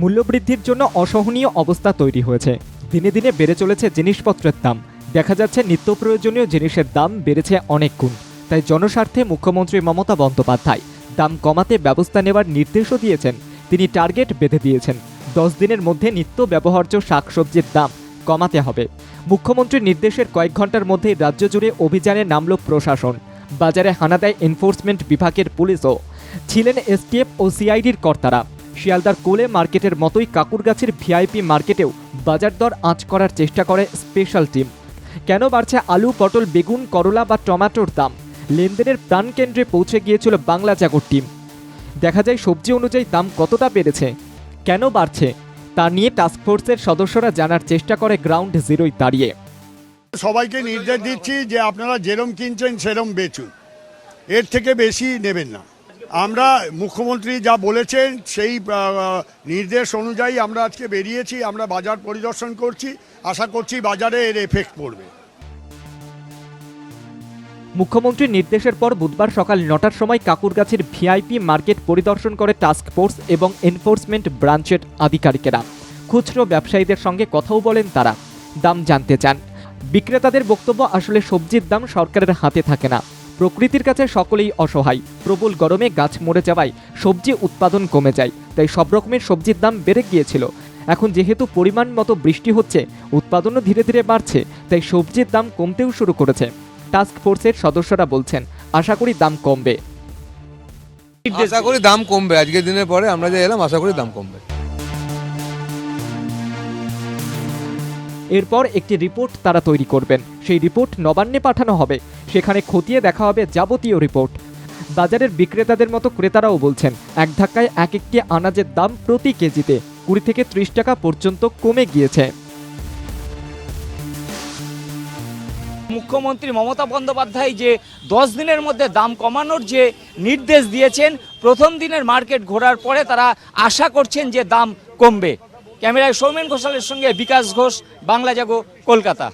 মূল্যবৃদ্ধির জন্য অসহনীয় অবস্থা তৈরি হয়েছে। দিনে দিনে বেড়ে চলেছে জিনিসপত্রের দাম। দেখা যাচ্ছে নিত্য প্রয়োজনীয় জিনিসের দাম বেড়েছে অনেক গুণ। তাই জনস্বার্থে মুখ্যমন্ত্রী মমতা বন্দ্যোপাধ্যায় দাম কমাতে ব্যবস্থা নেওয়ার নির্দেশও দিয়েছেন। তিনি টার্গেট বেঁধে দিয়েছেন। দশ দিনের মধ্যে নিত্য ব্যবহার্য শাকসবজির দাম কমাতে হবে। মুখ্যমন্ত্রীর নির্দেশের কয়েক ঘণ্টার মধ্যেই রাজ্য জুড়ে অভিযানে নামল প্রশাসন। বাজারে হানা দেয় এনফোর্সমেন্ট বিভাগের পুলিশও। ছিলেন এসটিএফ ও সিআইডির কর্তারা। শিয়ালদার কোলে মার্কেটের মতোই কাকুরগাছির ভিআইপি মার্কেটেও বাজার দর আঁচ করার চেষ্টা করে স্পেশাল টিম। কেন বাড়ছে আলু, পটল, বেগুন, করলা বা টমেটোর দাম? লেনদেনের প্রাণকেন্দ্রে পৌঁছে গিয়েছিল বাংলা জাগর টিম। দেখা যায় সবজি অনুযায়ী দাম কতটা বেড়েছে? কেন বাড়ছে? তা নিয়ে টাস্কফোর্সের সদস্যরা জানার চেষ্টা করে গ্রাউন্ড জিরোয় দাঁড়িয়ে। সবাইকে নির্দেশ দিচ্ছি যে আপনারা যেরম কিনছেন সেরম বেচুন। এর থেকে বেশি নেবেন না। আমরা মুখ্যমন্ত্রী যা বলেছেন সেই নির্দেশ অনুযায়ী আমরা আজকে বেরিয়েছি, আমরা বাজার পরিদর্শন করছি, আশা করছি বাজারে এর এফেক্ট পড়বে। মুখ্যমন্ত্রীর নির্দেশের পর বুধবার সকাল নটার সময় কাকুরগাছির ভিআইপি মার্কেট পরিদর্শন করে টাস্ক ফোর্স এবং এনফোর্সমেন্ট ব্রাঞ্চের আধিকারিকেরা। খুচরো ব্যবসায়ীদের সঙ্গে কথাও বলেন তারা। দাম জানতে চান। বিক্রেতাদের বক্তব্য, আসলে সবজির দাম সরকারের হাতে থাকে না। প্রকৃতির কাছে সকলেই অসহায়। প্রবল গরমে গাছ মরে যাওয়ায় সবজি উৎপাদন কমে যায়, তাই সব রকমের সবজির দাম বেড়ে গিয়েছিল। এখন যেহেতু পরিমাণ মতো বৃষ্টি হচ্ছে, উৎপাদনও ধীরে ধীরে বাড়ছে, তাই সবজির দাম কমতেও শুরু করেছে, টাস্ক ফোর্সের সদস্যরা বলছেন। আশা করি দাম কমবে। আশা করি দাম কমবে, আজকের দিনের পরে আমরা যে এলাম, আশা করি দাম কমবে। এরপর একটি রিপোর্ট তারা তৈরি করবেন। সেই রিপোর্ট নবান্নে পাঠানো হবে। সেখানে খতিয়ে দেখা হবে যাবতীয় রিপোর্ট। বাজারের বিক্রেতাদের মতো ক্রেতারাও বলছেন, এক ধাক্কায় এক একটি আনাজের দাম প্রতি কেজিতে কুড়ি থেকে ত্রিশ টাকা পর্যন্ত কমে গিয়েছে। মুখ্যমন্ত্রী মমতা বন্দ্যোপাধ্যায় যে দশ দিনের মধ্যে দাম কমানোর যে নির্দেশ দিয়েছেন, প্রথম দিনের মার্কেট ঘোরার পরে তারা আশা করছেন যে দাম কমবে। ক্যামেরায় সৌমেন ঘোষালের সঙ্গে বিকাশ ঘোষ বাংলা জাগো কলকাতা।